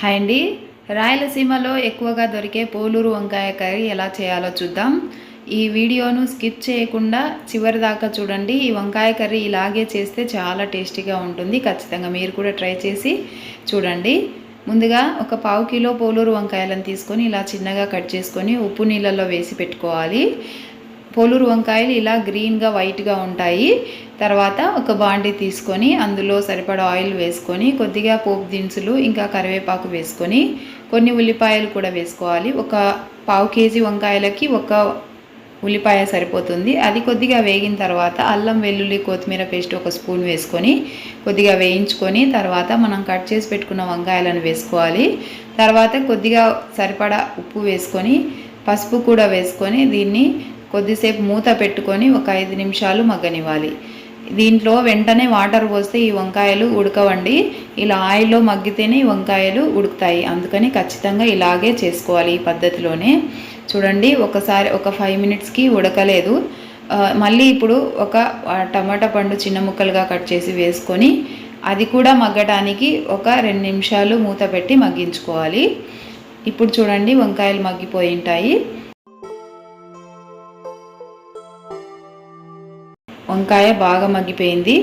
Hi అండి. రాయలసీమలో ఎక్కువగా దొరికే పోలూరు వంకాయ కర్రీ ఎలా చేయాలో చూద్దాం. ఈ వీడియోను స్కిప్ చేయకుండా చివరి దాకా చూడండి. ఈ వంకాయ కర్రీ ఇలాగే చేస్తే చాలా టేస్టీగా ఉంటుంది. ఖచ్చితంగా మీరు కూడా ట్రై చేసి చూడండి. ముందుగా ఒక పావు కిలో పోలూరు వంకాయలను తీసుకొని ఇలా చిన్నగా కట్ చేసుకొని ఉప్పు నీళ్ళల్లో వేసి పెట్టుకోవాలి. పోలూరు వంకాయలు ఇలా గ్రీన్గా వైట్గా ఉంటాయి. తర్వాత ఒక బాండి తీసుకొని అందులో సరిపడా ఆయిల్ వేసుకొని కొద్దిగా పోపు దినుసులు ఇంకా కరివేపాకు వేసుకొని కొన్ని ఉల్లిపాయలు కూడా వేసుకోవాలి. ఒక పావు కేజీ వంకాయలకి ఒక ఉల్లిపాయ సరిపోతుంది. అది కొద్దిగా వేగిన తర్వాత అల్లం వెల్లుల్లి కొత్తిమీర పేస్ట్ ఒక స్పూన్ వేసుకొని కొద్దిగా వేయించుకొని తర్వాత మనం కట్ చేసి పెట్టుకున్న వంకాయలను వేసుకోవాలి. తర్వాత కొద్దిగా సరిపడా ఉప్పు వేసుకొని పసుపు కూడా వేసుకొని దీన్ని కొద్దిసేపు మూత పెట్టుకొని ఒక ఐదు నిమిషాలు మగ్గనివ్వాలి. దీంట్లో వెంటనే వాటర్ పోస్తే ఈ వంకాయలు ఉడకవండి. ఇలా ఆయిల్లో మగ్గితేనే ఈ వంకాయలు ఉడుకుతాయి. అందుకని ఖచ్చితంగా ఇలాగే చేసుకోవాలి ఈ పద్ధతిలోనే. చూడండి ఒకసారి ఒక ఫైవ్ మినిట్స్కి ఉడకలేదు. మళ్ళీ ఇప్పుడు ఒక టమాటా పండు చిన్న ముక్కలుగా కట్ చేసి వేసుకొని అది కూడా మగ్గటానికి ఒక రెండు నిమిషాలు మూత పెట్టి మగ్గించుకోవాలి. ఇప్పుడు చూడండి వంకాయలు మగ్గిపోయి ఉంటాయి. వంకాయ బాగా మగ్గిపోయింది.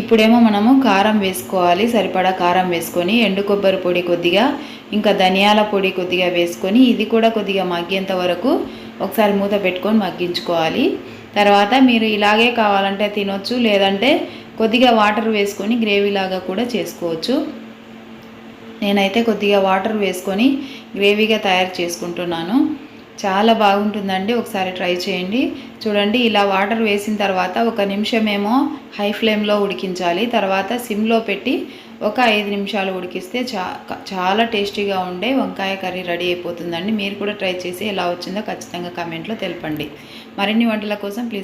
ఇప్పుడేమో మనము కారం వేసుకోవాలి. సరిపడా కారం వేసుకొని ఎండు కొబ్బరి పొడి కొద్దిగా ఇంకా ధనియాల పొడి కొద్దిగా వేసుకొని ఇది కూడా కొద్దిగా మగ్గేంత వరకు ఒకసారి మూత పెట్టుకొని మగ్గించుకోవాలి. తర్వాత మీరు ఇలాగే కావాలంటే తినొచ్చు లేదంటే కొద్దిగా వాటర్ వేసుకొని గ్రేవీ లాగా కూడా చేసుకోవచ్చు. నేనైతే కొద్దిగా వాటర్ వేసుకొని గ్రేవీగా తయారు చేసుకుంటున్నాను. చాలా బాగుంటుందండి. ఒకసారి ట్రై చేయండి. చూడండి ఇలా వాటర్ వేసిన తర్వాత ఒక నిమిషమేమో హై ఫ్లేమ్లో ఉడికించాలి. తర్వాత సిమ్లో పెట్టి ఒక ఐదు నిమిషాలు ఉడికిస్తే చా చాలా టేస్టీగా ఉండే వంకాయ కర్రీ రెడీ అయిపోతుందండి. మీరు కూడా ట్రై చేసి ఎలా వచ్చిందో ఖచ్చితంగా కామెంట్లో తెలపండి. మరిన్ని వంటల కోసం ప్లీజ్